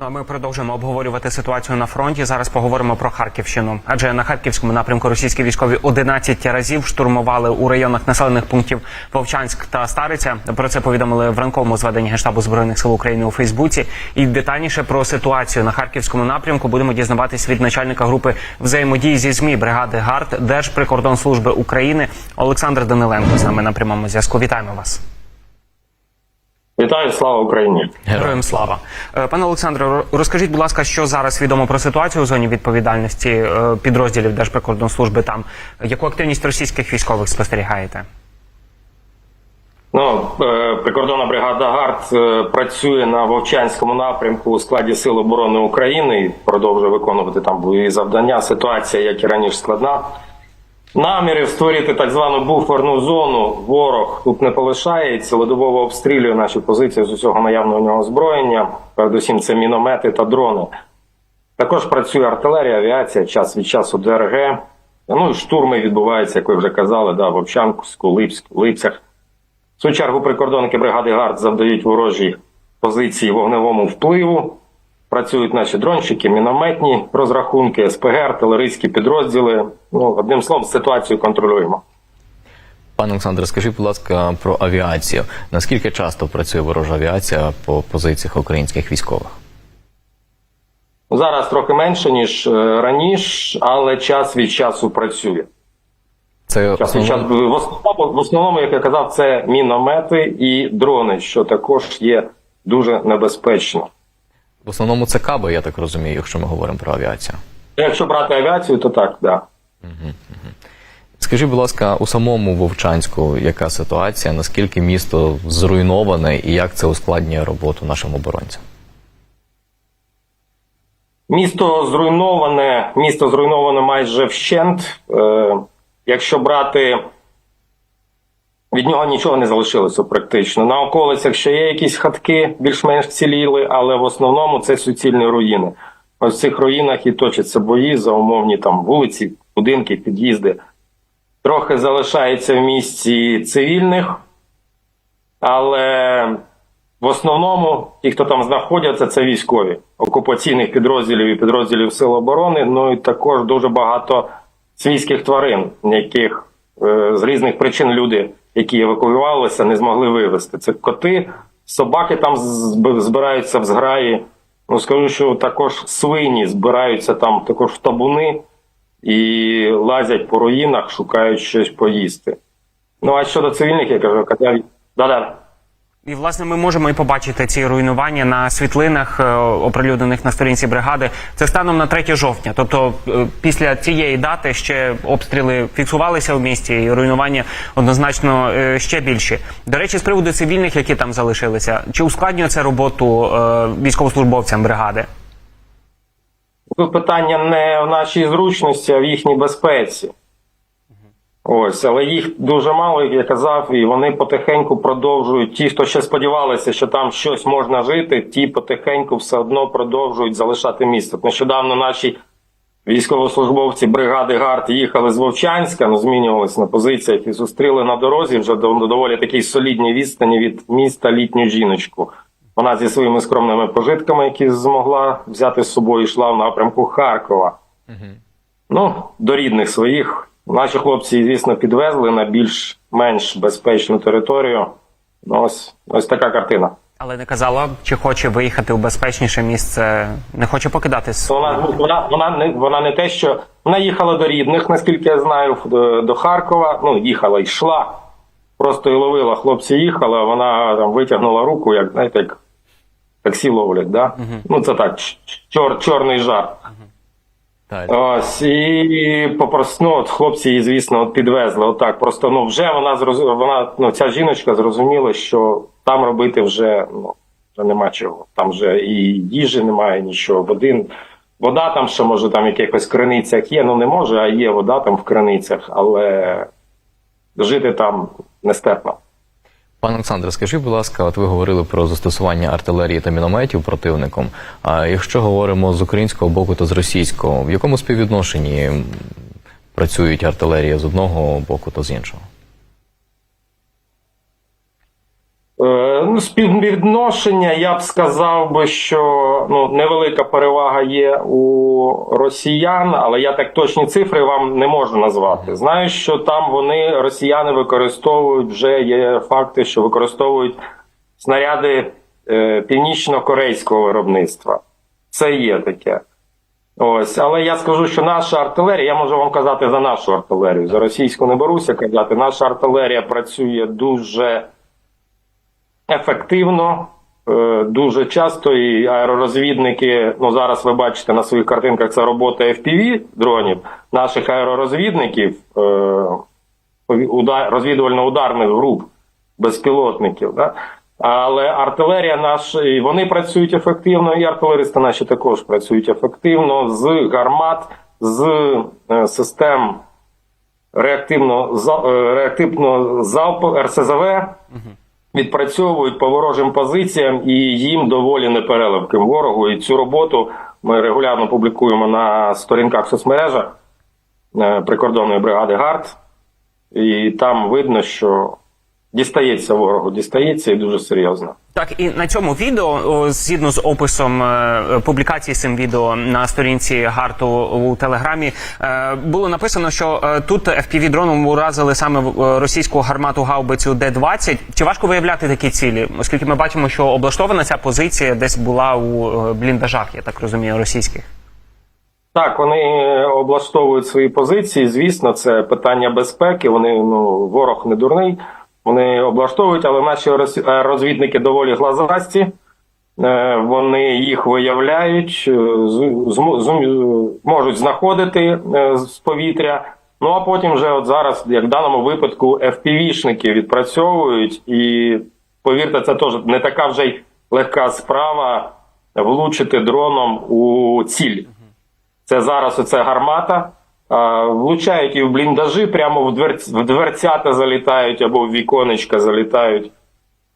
Ну а ми продовжуємо обговорювати ситуацію на фронті. Зараз поговоримо про Харківщину. Адже на харківському напрямку російські військові 11 разів штурмували у районах населених пунктів Вовчанськ та Стариця. Про це повідомили в ранковому зведенні Генштабу збройних сил України у Фейсбуці. І детальніше про ситуацію на харківському напрямку будемо дізнаватись від начальника групи взаємодії зі змі бригади ГАРД Держприкордонслужби України Олександр Даниленко з нами на прямому зв'язку. Вітаємо вас. Вітаю, слава Україні! Героям слава, Е, пане Олександре. Розкажіть, будь ласка, що зараз відомо про ситуацію у зоні відповідальності е, підрозділів Держприкордонслужби там. Яку активність російських військових спостерігаєте? Ну, е, прикордонна бригада ГАРД працює на Вовчанському напрямку у складі Сил оборони України і продовжує виконувати там бойові завдання. Ситуація, як і раніше, складна. Намірів створити так звану буферну зону ворог тут не полишає і обстрілює наші позиції з усього наявного у нього озброєння. Передусім, це міномети та дрони. Також працює артилерія, авіація, час від часу ДРГ. Ну і штурми відбуваються, як ви вже казали, да, в Овчанську, Липську, Липцях. В свою чергу прикордонники бригади ГАРД завдають ворожі позиції вогневому впливу. Працюють наші дронщики, мінометні розрахунки, СПГ, артилерійські підрозділи. Ну, одним словом, ситуацію контролюємо. Пане Олександре, скажіть, будь ласка, про авіацію. Наскільки часто працює ворожа авіація по позиціях українських військових? Зараз трохи менше, ніж е, раніше, але час від часу працює. Це Час від часу в основному, в основному, як я казав, це міномети і дрони, що також є дуже небезпечно. В основному це каби, я так розумію, якщо ми говоримо про авіацію. Якщо брати авіацію, то так, да. Скажіть, будь ласка, у самому Вовчанську яка ситуація? Наскільки місто зруйноване і як це ускладнює роботу нашим оборонцям? Місто зруйноване, місто зруйноване майже вщент. Е, якщо брати, від нього нічого не залишилося практично. На околицях ще є якісь хатки, більш-менш вціліли, але в основному це суцільні руїни. Ось в цих руїнах і точаться бої за умовні там вулиці, будинки, під'їзди. Трохи залишається в місті цивільних, але в основному ті, хто там знаходяться, це військові окупаційних підрозділів і підрозділів Сил оборони. Ну і також дуже багато свійських тварин, яких е, з різних причин люди, які евакуювалися, не змогли вивезти. Це коти, собаки там збираються в зграї. Ну скажу, що також свині збираються там також в табуни і лазять по руїнах, шукають щось поїсти. Ну а щодо цивільних, я кажу, казав, да-да. І власне ми можемо і побачити ці руйнування на світлинах, е, оприлюднених на сторінці бригади. Це станом на 3 жовтня. Тобто, е, після цієї дати ще обстріли фіксувалися в місті, і руйнування однозначно е, ще більші. До речі, з приводу цивільних, які там залишилися, чи ускладнює це роботу військовослужбовцям бригади? Тут питання не в нашій зручності, а в їхній безпеці. Ось, але їх дуже мало, як я казав, і вони потихеньку продовжують. Ті, хто ще сподівалися, що там щось можна жити, ті потихеньку все одно продовжують залишати місто. Нещодавно наші військовослужбовці бригади ГАРД їхали з Вовчанська, ну, змінювалися на позиціях і зустріли на дорозі вже до доволі такій солідній відстані від міста літню жіночку. Вона зі своїми скромними пожитками, які змогла взяти з собою, йшла в напрямку Харкова. Ну, до рідних своїх. Наші хлопці, звісно, підвезли на більш-менш безпечну територію. Ну, ось, ось така картина. Але не казала, чи хоче виїхати у безпечніше місце, не хоче покидати Вона, вона, вона, не, вона не те, що вона їхала до рідних, наскільки я знаю, до, до Харкова. Ну, їхала, йшла. Просто і ловила. Хлопці їхали, а вона там витягнула руку, як знаєте, як таксі ловлять, да? Ну, це так, чор, чорний жарт. Так. Ось і попросту, ну, от хлопці її, звісно, от підвезли. Отак. Просто ну вже вона зрозуміла, вона ну ця жіночка зрозуміла, що там робити вже ну вже нема чого. Там вже і їжі немає, нічого. Води, вода там ще може там якихось криницях є. Ну не може, а є вода там в криницях, але жити там нестерпно. Пане Олександре, скажіть, будь ласка, от ви говорили про застосування артилерії та мінометів противником. А якщо говоримо з українського боку та з російського, в якому співвідношенні працюють артилерія з одного боку та з іншого? Е, Ну, співвідношення, я б сказав би, що ну, невелика перевага є у росіян, але я так точні цифри вам не можу назвати. Знаю, що там вони, росіяни, використовують вже є факти, що використовують снаряди е, північно-корейського виробництва. Це є таке. Ось, але я скажу, що наша артилерія, я можу вам казати за нашу артилерію. За російську не беруся казати. Наша артилерія працює дуже ефективно. Е, Дуже часто і аеророзвідники, ну зараз ви бачите на своїх картинках це робота FPV дронів, наших аеророзвідників, е, розвідувально-ударних груп, безпілотників. Да? Але артилерія наша, вони працюють ефективно, і артилеристи наші також працюють ефективно з гармат, з е, систем реактивно, реактивно залпу РСЗВ відпрацьовують по ворожим позиціям і їм доволі непереливким ворогу. І цю роботу ми регулярно публікуємо на сторінках соцмережах е, прикордонної бригади ГАРД. І там видно, що дістається ворогу, дістається і дуже серйозно. Так, і на цьому відео, о, згідно з описом е, публікації цим відео на сторінці Гарту у Телеграмі, е, було написано, що е, тут fpv дроном уразили саме російську гармату гаубицю Д-20. Чи важко виявляти такі цілі? Оскільки ми бачимо, що облаштована ця позиція десь була у бліндажах, я так розумію, російських. Так, вони облаштовують свої позиції. Звісно, це питання безпеки. Вони ну ворог не дурний. Вони облаштовують, але наші е, розвідники доволі глазасті. Е, Вони їх виявляють, е, можуть знаходити з повітря. Ну а потім вже от зараз, як в даному випадку, FPV-шники відпрацьовують, і повірте, це теж не така вже й легка справа влучити дроном у ціль. Це зараз оце гармата. Влучають і в бліндажі, прямо в, дверць, в дверцята залітають, або в віконечка залітають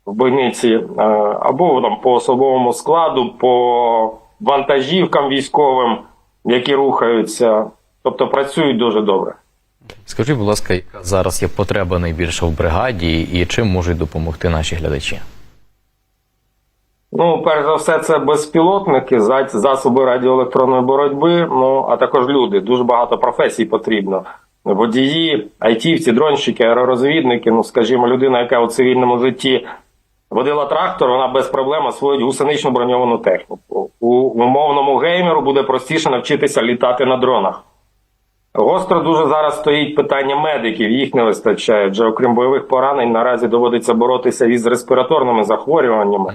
в бойниці, або там по особовому складу, по вантажівкам військовим, які рухаються. Тобто працюють дуже добре. Скажіть, будь ласка, яка зараз є потреба найбільша в бригаді і чим можуть допомогти наші глядачі? Ну, перш за все, це безпілотники, за- засоби радіоелектронної боротьби, ну а також люди. Дуже багато професій потрібно. Водії, айтівці, дронщики, аеророзвідники. Ну, скажімо, людина, яка у цивільному житті водила трактор, вона без проблем освоїть гусеничну броньовану техніку. У умовному геймеру буде простіше навчитися літати на дронах. Гостро дуже зараз стоїть питання медиків, їх не вистачає. Адже окрім бойових поранень, наразі доводиться боротися із респіраторними захворюваннями.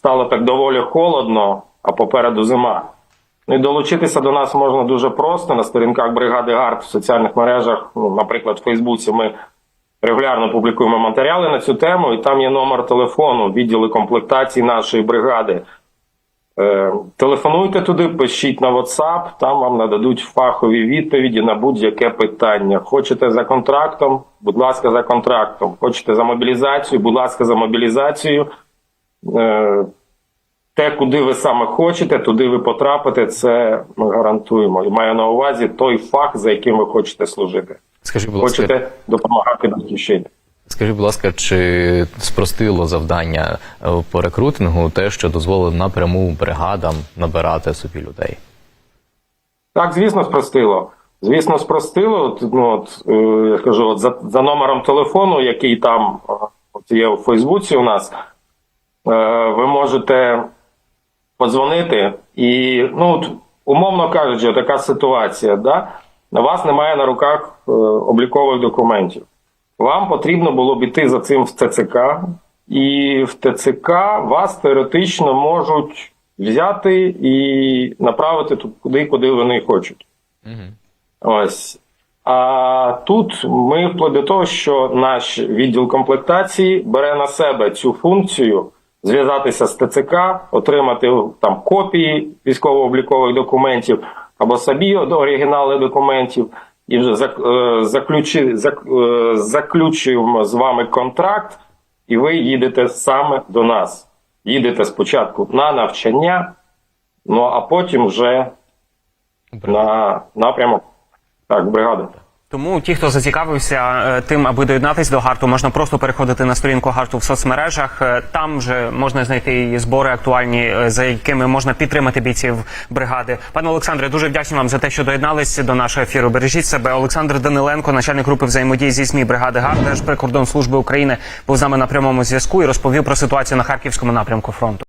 Стало так доволі холодно, а попереду зима. Ну і долучитися до нас можна дуже просто на сторінках бригади ГАРД в соціальних мережах, ну, наприклад, в Фейсбуці. Ми регулярно публікуємо матеріали на цю тему, і там є номер телефону, відділи комплектації нашої бригади. Е, телефонуйте туди, пишіть на WhatsApp, там вам нададуть фахові відповіді на будь-яке питання. Хочете за контрактом, будь ласка, за контрактом. Хочете за мобілізацію, будь ласка, за мобілізацію. Е, те, куди ви саме хочете, туди ви потрапите, це ми гарантуємо. І маю на увазі той фах, за яким ви хочете служити. Скажіть, будь ласка, Хочете допомагати батьківщині. скажіть, будь ласка, чи спростило завдання е, по рекрутингу те, що дозволило напряму бригадам набирати собі людей? Так, звісно, спростило. Звісно, спростило. От, Ну, от, е, я кажу, от за, за номером телефону, який там от є у Фейсбуці у нас, ви можете подзвонити і, ну, умовно кажучи, така ситуація, да? у вас немає на руках е, облікових документів. Вам потрібно було б іти за цим в ТЦК, і в ТЦК вас теоретично можуть взяти і направити туди, куди вони хочуть. Ось. А тут ми вплоть до того, що наш відділ комплектації бере на себе цю функцію зв'язатися з ТЦК, отримати там копії військово-облікових документів або собі оригінали документів, і вже е, заключи, е, заключуємо з вами контракт, і ви їдете саме до нас. Їдете спочатку на навчання, ну а потім вже на напрямок так, бригади. Тому ті, хто зацікавився е, тим, аби доєднатися до гарту, можна просто переходити на сторінку гарту в соцмережах. Е, Там вже можна знайти і збори актуальні, е, за якими можна підтримати бійців бригади. Пане Олександре, дуже вдячні вам за те, що доєдналися до нашого ефіру. Бережіть себе. Олександр Даниленко, начальник групи взаємодії зі СМІ бригади ГАРД, Держприкордонслужби України, був з нами на прямому зв'язку і розповів про ситуацію на харківському напрямку фронту.